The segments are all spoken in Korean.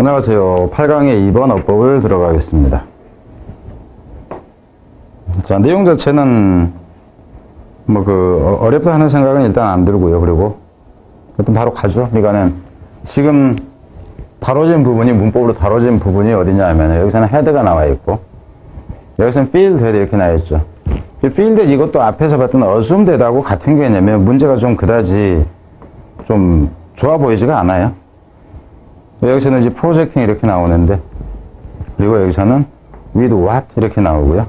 안녕하세요. 8강의 2번 어법을 들어가겠습니다. 자, 내용 자체는 뭐 그 어렵다 하는 생각은 일단 안 들고요. 그리고 일단 바로 가죠. 그러니까는 지금 다뤄진 부분이 문법으로 다뤄진 부분이 어디냐 하면 여기서는 헤드가 나와 있고 여기서는 field 헤드 이렇게 나와 있죠. 이 field 이것도 앞에서 봤던 assumed 하고 같은 개념이에요. 문제가 좀 그다지 좀 좋아 보이지가 않아요. 여기서는 이제 프로젝팅 이렇게 나오는데 그리고 여기서는 with what 이렇게 나오고요.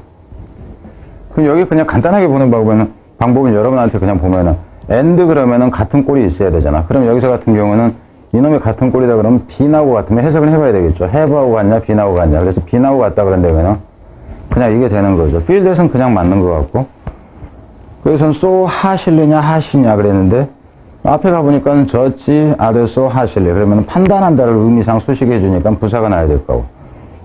그럼 여기 그냥 간단하게 보는 방법은 방법은 여러분한테 그냥 보면은 and 그러면은 같은 꼴이 있어야 되잖아. 그럼 여기서 같은 경우는 이놈이 같은 꼴이다 그러면 나오고 같으면 해석을 해봐야 되겠죠. have하고 같냐, 나오고 같냐. 그래서 나오고 같다 그런다면은 그냥 이게 되는 거죠. field에서는 그냥 맞는 것 같고 그래서 so 하실래냐 하시냐 그랬는데 앞에 가보니까 저지 아들소 하실래 그러면 판단한다를 의미상 수식해 주니까 부사가 나야 될 거고.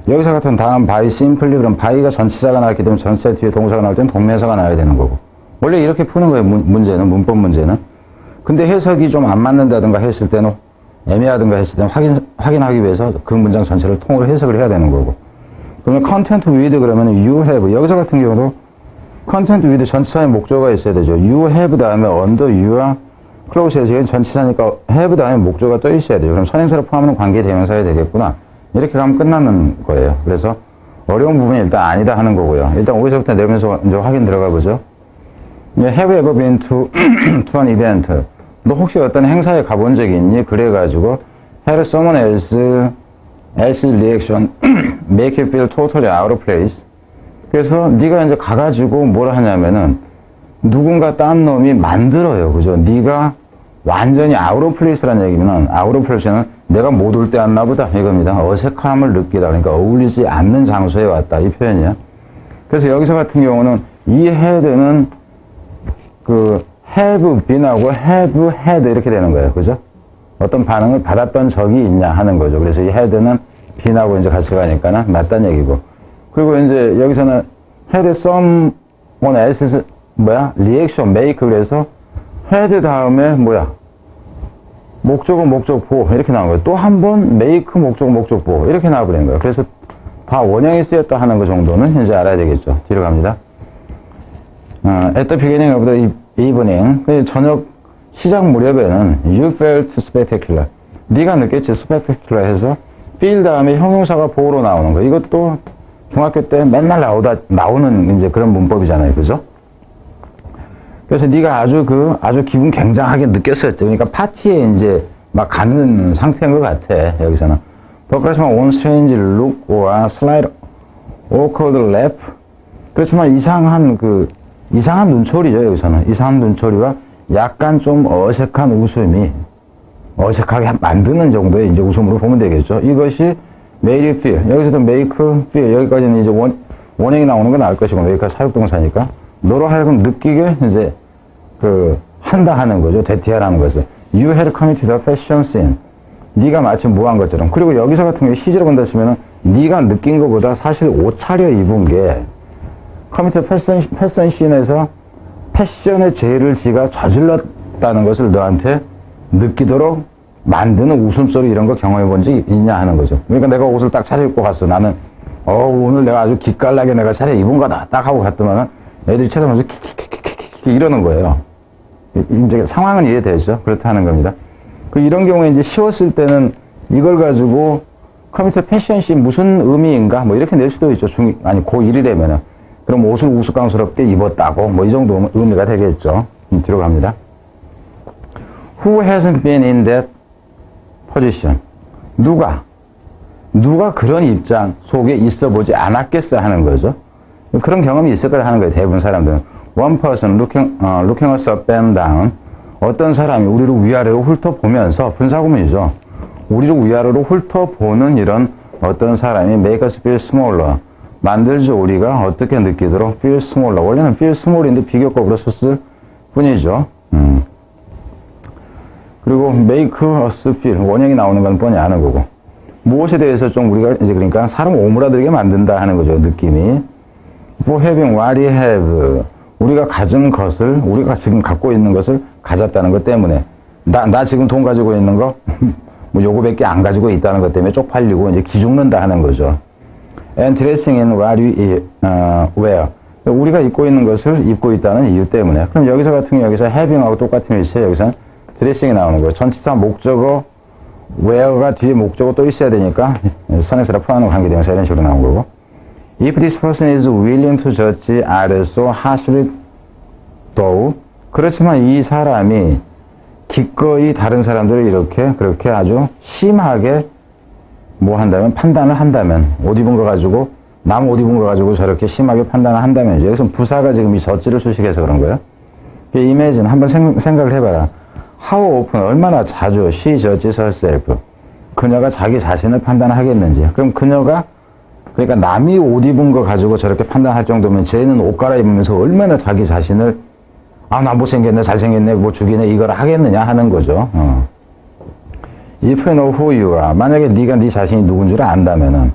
여기서 같은 다음 by simply 그럼 by가 전치사가 나왔기 때문에 전치사 뒤에 동사가 나올 때는 동명사가 나야 되는 거고. 원래 이렇게 푸는 거예요 문, 문제는 문법 문제는. 근데 해석이 좀 안 맞는다든가 했을 때는 애매하든가 했을 때는 확인, 확인하기 위해서 그 문장 전체를 통으로 해석을 해야 되는 거고. 그러면 content with 그러면 you have. 여기서 같은 경우도 content with 전치사의 목조가 있어야 되죠. you have 다음에 under your 클로즈에서 이건 전치사니까 have 다음에 목조가 떠 있어야 돼요. 그럼 선행사를 포함하는 관계 대명사야 되겠구나. 이렇게 가면 끝나는 거예요. 그래서 어려운 부분이 일단 아니다 하는 거고요. 일단 오기서부터 내면서 이제 확인 들어가 보죠. 예, have ever been to, to an event? 너 혹시 어떤 행사에 가본 적이 있니? 그래가지고 had someone else, else reaction make you feel totally out of place. 그래서 네가 이제 가가지고 뭐라 하냐면은 누군가 딴 놈이 만들어요. 그죠? 네가 완전히 아우로 플레이스라는 얘기는 아우로 플레이스는 내가 못 올 때 왔나 보다 이겁니다. 어색함을 느끼다. 그러니까 어울리지 않는 장소에 왔다. 이 표현이야. 그래서 여기서 같은 경우는 이 head는 그 have been하고 have had 이렇게 되는 거예요. 그죠? 어떤 반응을 받았던 적이 있냐 하는 거죠. 그래서 이 head는 been하고 이제 같이 가니까는 맞다는 얘기고. 그리고 이제 여기서는 had someone else's 뭐야? 리액션 메이크 그래서 헤드 다음에 뭐야? 목적어 목적보 이렇게 나온 거예요. 또 한 번 메이크 목적어 목적보 이렇게 나와버린 거예요. 그래서 다 원형이 쓰였다 하는 거 정도는 이제 알아야 되겠죠. 뒤로 갑니다. 어, at the beginning of the evening 그 저녁 시작 무렵에는 you felt spectacular 네가 느꼈지 spectacular 해서 feel 다음에 형용사가 보호로 나오는 거 이것도 중학교 때 맨날 나오다 나오는 이제 그런 문법이잖아요. 그죠? 그래서 네가 아주 그 아주 기분 굉장하게 느꼈었죠. 그러니까 파티에 이제 막 가는 상태인 것 같아 여기서는. 그렇지만 one strange look or. 그렇지만 이상한 그 이상한 눈초리죠 여기서는 이상한 눈초리와 약간 좀 어색한 웃음이 어색하게 만드는 정도의 이제 웃음으로 보면 되겠죠. 이것이 made feel 여기서도 make feel 여기까지는 이제 원 원형이 나오는 건 나을 것이고 여기가 사역동사니까. 너로 하여금 느끼게 이제 그 한다 하는 거죠. 대티하라는 것을. You had committed a fashion sin. 네가 마치 뭐한 것처럼. 그리고 여기서 같은 경우에 시제로 본다 치면은 네가 느낀 것보다 사실 옷 차려 입은 게 committed fashion, fashion sin에서 패션의 죄를 지가 저질렀다는 것을 너한테 느끼도록 만드는 웃음소리 이런 거 경험해 본적 있냐 하는 거죠. 그러니까 내가 옷을 딱 차려입고 갔어. 나는 어 오늘 내가 아주 기깔나게 내가 차려 입은 거다. 딱 하고 갔더만은 애들이 쳐다보면서 키키키키키 이러는 거예요. 이제 상황은 이해되죠? 그렇다는 겁니다. 그 이런 경우에 이제 쉬웠을 때는 이걸 가지고 컴퓨터 패션씨 무슨 의미인가? 뭐 이렇게 낼 수도 있죠. 중, 아니, 고1이라면은. 그럼 옷을 우스꽝스럽게 입었다고 뭐 이 정도 의미가 되겠죠. 음, 뒤로 갑니다. Who hasn't been in that position? 누가? 누가 그런 입장 속에 있어 보지 않았겠어 하는 거죠. 그런 경험이 있을 거라 하는 거예요. 대부분 사람들은. One person looking, 어, looking us up and down. 어떤 사람이 우리를 위아래로 훑어보면서, 분사구문이죠. 우리를 위아래로 훑어보는 이런 어떤 사람이 make us feel smaller. 만들죠. 우리가 어떻게 느끼도록 feel smaller. 원래는 feel small인데 비교급으로 썼을 뿐이죠. 음. 그리고 make us feel. 원형이 나오는 건 뻔히 아는 거고. 무엇에 대해서 좀 우리가 이제 그러니까 사람 오므라들게 만든다 하는 거죠. 느낌이. Having what we have. 우리가 가진 것을, 우리가 지금 갖고 있는 것을 가졌다는 것 때문에. 나, 나 지금 돈 가지고 있는 거 뭐 요거밖에 안 가지고 있다는 것 때문에 쪽팔리고 이제 기죽는다 하는 거죠. And dressing in what you 어, wear. 우리가 입고 있는 것을 입고 있다는 이유 때문에. 그럼 여기서 같은 경우 여기서 having하고 똑같은 위치에 여기서 드레싱이 나오는 거예요. 전치사 목적어 wear가 뒤에 목적어 또 있어야 되니까 선에서라 포함하는 관계대명사 이런 식으로 나온 거고. If this person is willing to judge so harshly though 그렇지만 이 사람이 기꺼이 다른 사람들을 이렇게 그렇게 아주 심하게 뭐 한다면 판단을 한다면 옷 입은 거 가지고 남 옷 입은 거 가지고 저렇게 심하게 판단을 한다면 여기서 부사가 지금 이 젖지를 수식해서 그런 거예요. 이메이지는 한번 생, 생각을 해봐라. How often 얼마나 자주 she judges herself 그녀가 자기 자신을 판단하겠는지 그럼 그녀가 그러니까 남이 옷 입은 거 가지고 저렇게 판단할 정도면 쟤는 옷 갈아입으면서 얼마나 자기 자신을 아, 나 못생겼네, 잘생겼네, 뭐 죽이네, 이걸 하겠느냐 하는 거죠. 어. If you know who you are. 만약에 네가 네 자신이 누군지를 안다면은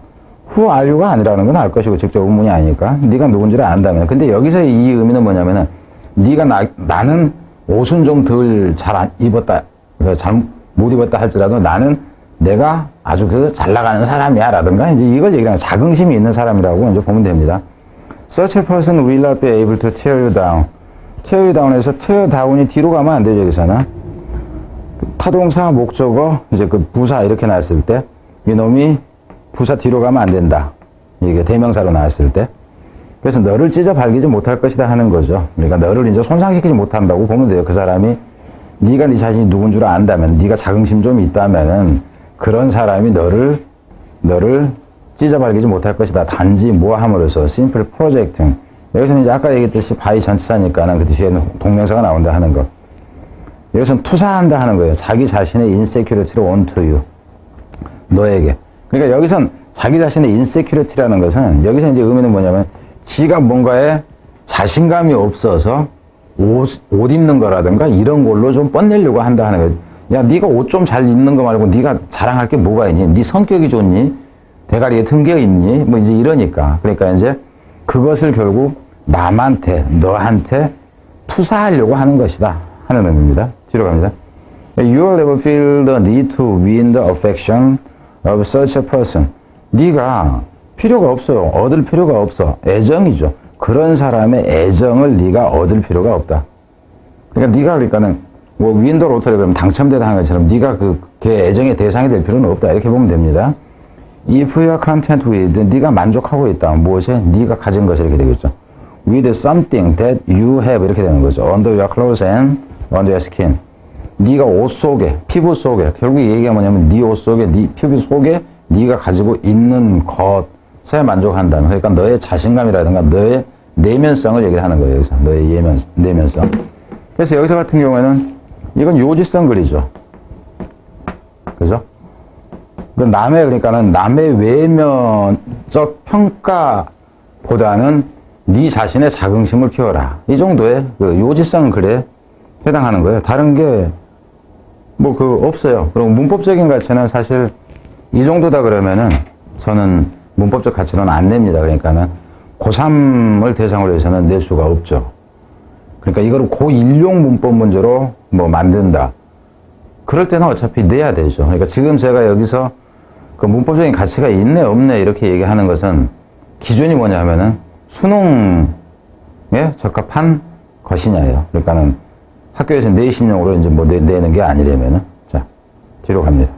who are you가 아니라는 건 알 것이고 직접 의문이 아니니까 네가 누군지를 안다면 근데 여기서 이 의미는 뭐냐면은 네가 나, 나는 옷은 좀 덜 잘 입었다 그러니까 잘못 입었다 할지라도 나는 내가 아주 그 잘 나가는 사람이야 라든가 이제 이걸 얘기하는 자긍심이 있는 사람이라고 이제 보면 됩니다. Such a person will not be able to tear you down. tear you down에서 tear down이 뒤로 가면 안 되죠 여기서는. 타동사, 목적어, 이제 그 부사 이렇게 나왔을 때 이놈이 부사 뒤로 가면 안 된다. 이게 대명사로 나왔을 때. 그래서 너를 찢어 발기지 못할 것이다 하는 거죠. 그러니까 너를 이제 손상시키지 못한다고 보면 돼요. 그 사람이 네가 네 자신이 누군 줄 안다면, 네가 자긍심 좀 있다면은 그런 사람이 너를 너를 찢어 발기지 못할 것이다. 단지 뭐 함으로써 simple projecting. 여기서는 이제 아까 얘기했듯이 바이 전치사니까는 그 뒤에는 동명사가 나온다 하는 거. 여기서는 투사한다 하는 거예요. 자기 자신의 insecurity를 onto. 너에게. 그러니까 여기선 자기 자신의 insecurity라는 것은 여기서 이제 의미는 뭐냐면 지가 뭔가에 자신감이 없어서 옷, 옷 입는 거라든가 이런 걸로 좀 뽐내려고 한다 하는 거예요. 야, 네가 옷 좀 잘 입는 거 말고 네가 자랑할 게 뭐가 있니? 네 성격이 좋니? 대가리에 등겨 있니? 뭐 이제 이러니까. 그러니까 이제 그것을 결국 남한테, 너한테 투사하려고 하는 것이다. 하는 의미입니다. 뒤로 갑니다. You will never feel the need to win the affection of such a person. 네가 필요가 없어요. 얻을 필요가 없어. 애정이죠. 그런 사람의 애정을 네가 얻을 필요가 없다. 그러니까 네가 그러니까는 뭐 윈도 로터리 그러면 당첨되다 하는 것처럼 네가 그, 걔 애정의 대상이 될 필요는 없다. 이렇게 보면 됩니다. If you are content with, 네가 만족하고 있다. 무엇에? 네가 가진 것이 이렇게 되겠죠. With something that you have 이렇게 되는 거죠. Under your clothes and under your skin. 네가 옷 속에, 피부 속에, 결국 이 얘기가 뭐냐면 네 옷 속에, 네 피부 속에 네가 가지고 있는 것에 만족한다는. 그러니까 너의 자신감이라든가 너의 내면성을 얘기를 하는 거예요. 여기서 너의 예면, 내면성. 그래서 여기서 같은 경우에는 이건 요지성 글이죠. 그죠? 그 남의 그러니까는 남의 외면적 평가보다는 네 자신의 자긍심을 키워라. 이 정도의 그 요지성 글에 해당하는 거예요. 다른 게 뭐 그 없어요. 그리고 문법적인 가치는 사실 이 정도다 그러면은 저는 문법적 가치로는 안 냅니다. 그러니까는 고3을 대상으로 해서는 낼 수가 없죠. 그러니까 이거를 고1용 문법 문제로 뭐 만든다. 그럴 때는 어차피 내야 되죠. 그러니까 지금 제가 여기서 그 문법적인 가치가 있네, 없네, 이렇게 얘기하는 것은 기준이 뭐냐면은 수능에 적합한 것이냐예요. 그러니까는 학교에서 내신용으로 이제 뭐 내, 내는 게 아니라면은. 자, 뒤로 갑니다.